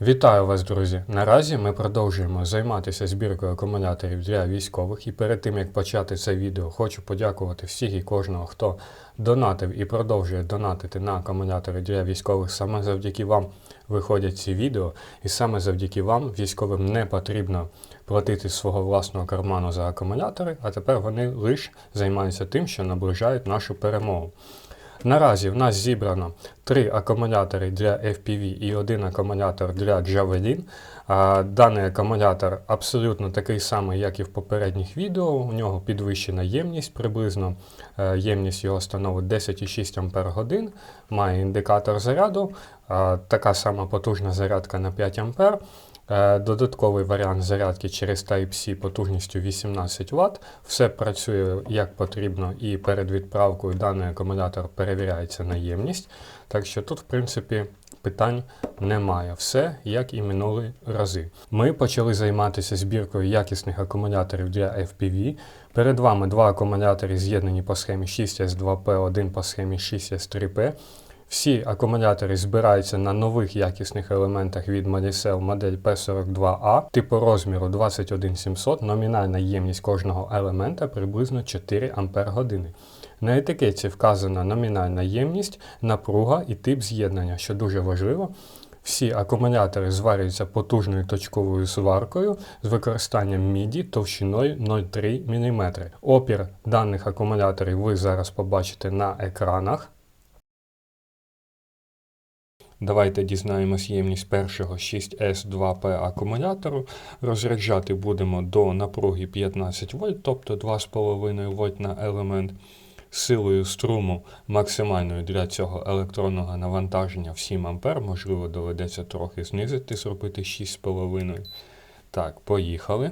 Вітаю вас, друзі! Наразі ми продовжуємо займатися збіркою акумуляторів для військових. І перед тим як почати це відео, хочу подякувати всіх і кожного, хто донатив і продовжує донатити на акумулятори для військових. Саме завдяки вам виходять ці відео, і саме завдяки вам військовим не потрібно платити свого власного карману за акумулятори, а тепер вони лише займаються тим, що наближають нашу перемогу. Наразі в нас зібрано три акумулятори для FPV і один акумулятор для Javelin. Даний акумулятор абсолютно такий самий, як і в попередніх відео. У нього підвищена ємність, приблизно е, ємність його становить 10,6 Ах, має індикатор заряду, така сама потужна зарядка на 5 А. Е, Додатковий варіант зарядки через Type-C потужністю 18 Вт. Все працює як потрібно, і перед відправкою даний акумулятор перевіряється на ємність. Так що тут, в принципі, питань немає. Все як і минулі рази. Ми почали займатися збіркою якісних акумуляторів для FPV. Перед вами два акумулятори з'єднані по схемі 6S2P, один по схемі 6S3P. Всі акумулятори збираються на нових якісних елементах від Molicel модель P42A типу розміру 21700, номінальна ємність кожного елемента приблизно 4 Ах. На етикетці вказана номінальна ємність, напруга і тип з'єднання, що дуже важливо. Всі акумулятори зварюються потужною точковою сваркою з використанням міді товщиною 0,3 мм. Опір даних акумуляторів ви зараз побачите на екранах. Давайте дізнаємось ємність першого 6S2P акумулятору. Розряджати будемо до напруги 15 вольт, тобто 2,5 вольт на елемент. Силою струму максимальною для цього електронного навантаження в 7 А, можливо, доведеться трохи знизити, зробити 6,5. Так, поїхали.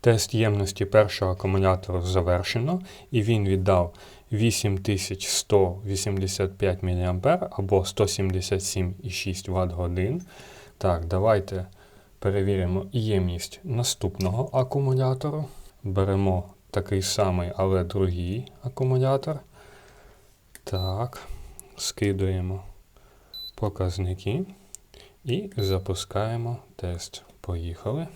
Тест ємності першого акумулятору завершено, і він віддав 8185 мА або 177,6 Вт годин. Так, давайте перевіримо ємність наступного акумулятору. Беремо такий самий, але другий акумулятор. Так, скидуємо показники і запускаємо тест. Поїхали.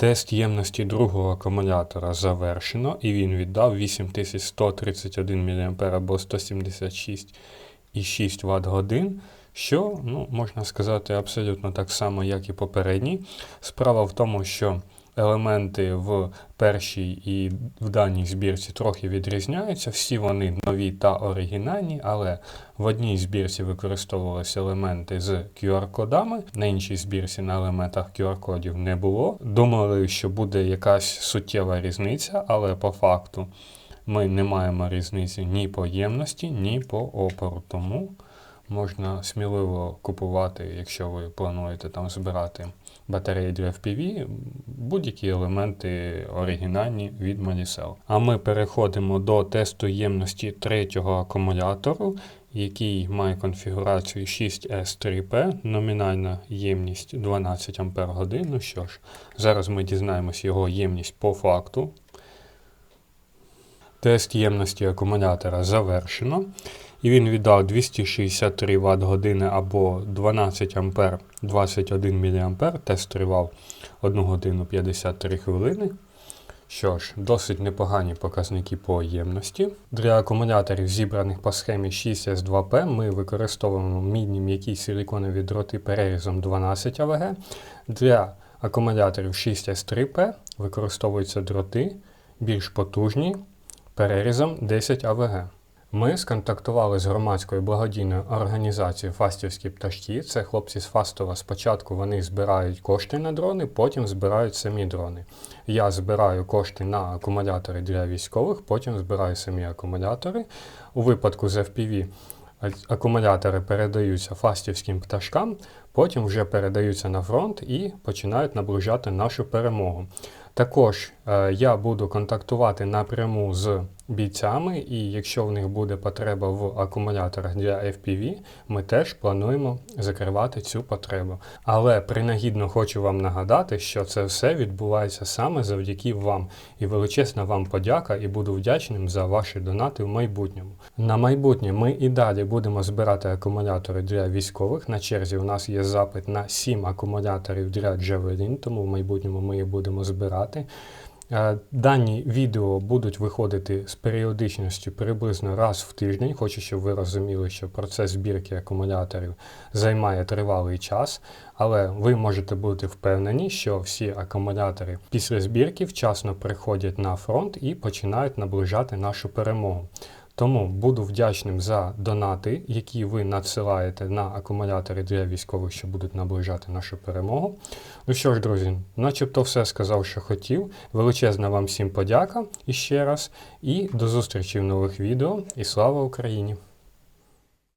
Тест ємності другого акумулятора завершено, і він віддав 8131 мА або 176,6 Вт годин, що, ну, можна сказати, абсолютно так само, як і попередній. Справа в тому, що елементи в першій і в даній збірці трохи відрізняються. Всі вони нові та оригінальні, але в одній збірці використовувалися елементи з QR-кодами, на іншій збірці на елементах QR-кодів не було. Думали, що буде якась суттєва різниця, але по факту ми не маємо різниці ні по ємності, ні по опору. Тому можна сміливо купувати, якщо ви плануєте там збирати батареї для FPV, будь-які елементи оригінальні від Molicel. А ми переходимо до тесту ємності третього акумулятору, який має конфігурацію 6S3P, номінальна ємність 12 Ах. Ну що ж, зараз ми дізнаємось його ємність по факту. Тест ємності акумулятора завершено. І він віддав 263 Вт години або 12 А 21 мА. Тест тривав 1 годину 53 хвилини. Що ж, досить непогані показники по ємності. Для акумуляторів, зібраних по схемі 6S2P, ми використовуємо мідні м'які силіконові дроти перерізом 12 АВГ. Для акумуляторів 6S3P використовуються дроти більш потужні перерізом 10 АВГ. Ми сконтактували з громадською благодійною організацією Фастівські пташки. Це хлопці з Фастова. Спочатку вони збирають кошти на дрони, потім збирають самі дрони. Я збираю кошти на акумулятори для військових, потім збираю самі акумулятори. У випадку з FPV акумулятори передаються фастівським пташкам, потім вже передаються на фронт і починають наближати нашу перемогу. Також е, я буду контактувати напряму з бійцями, і якщо в них буде потреба в акумуляторах для FPV, ми теж плануємо закривати цю потребу. Але принагідно хочу вам нагадати, що це все відбувається саме завдяки вам. І величезна вам подяка, і буду вдячним за ваші донати в майбутньому. На майбутнє ми і далі будемо збирати акумулятори для військових. На черзі у нас є запит на 7 акумуляторів для Javelin, тому в майбутньому ми їх будемо збирати. Е, Дані відео будуть виходити з періодичністю приблизно раз в тиждень. Хочу, щоб ви розуміли, що процес збірки акумуляторів займає тривалий час, але ви можете бути впевнені, що всі акумулятори після збірки вчасно приходять на фронт і починають наближати нашу перемогу. Тому буду вдячним за донати, які ви надсилаєте на акумулятори для військових, що будуть наближати нашу перемогу. Ну що ж, друзі, начебто все сказав, що хотів. Величезна вам всім подяка іще раз. І до зустрічі в нових відео. І слава Україні!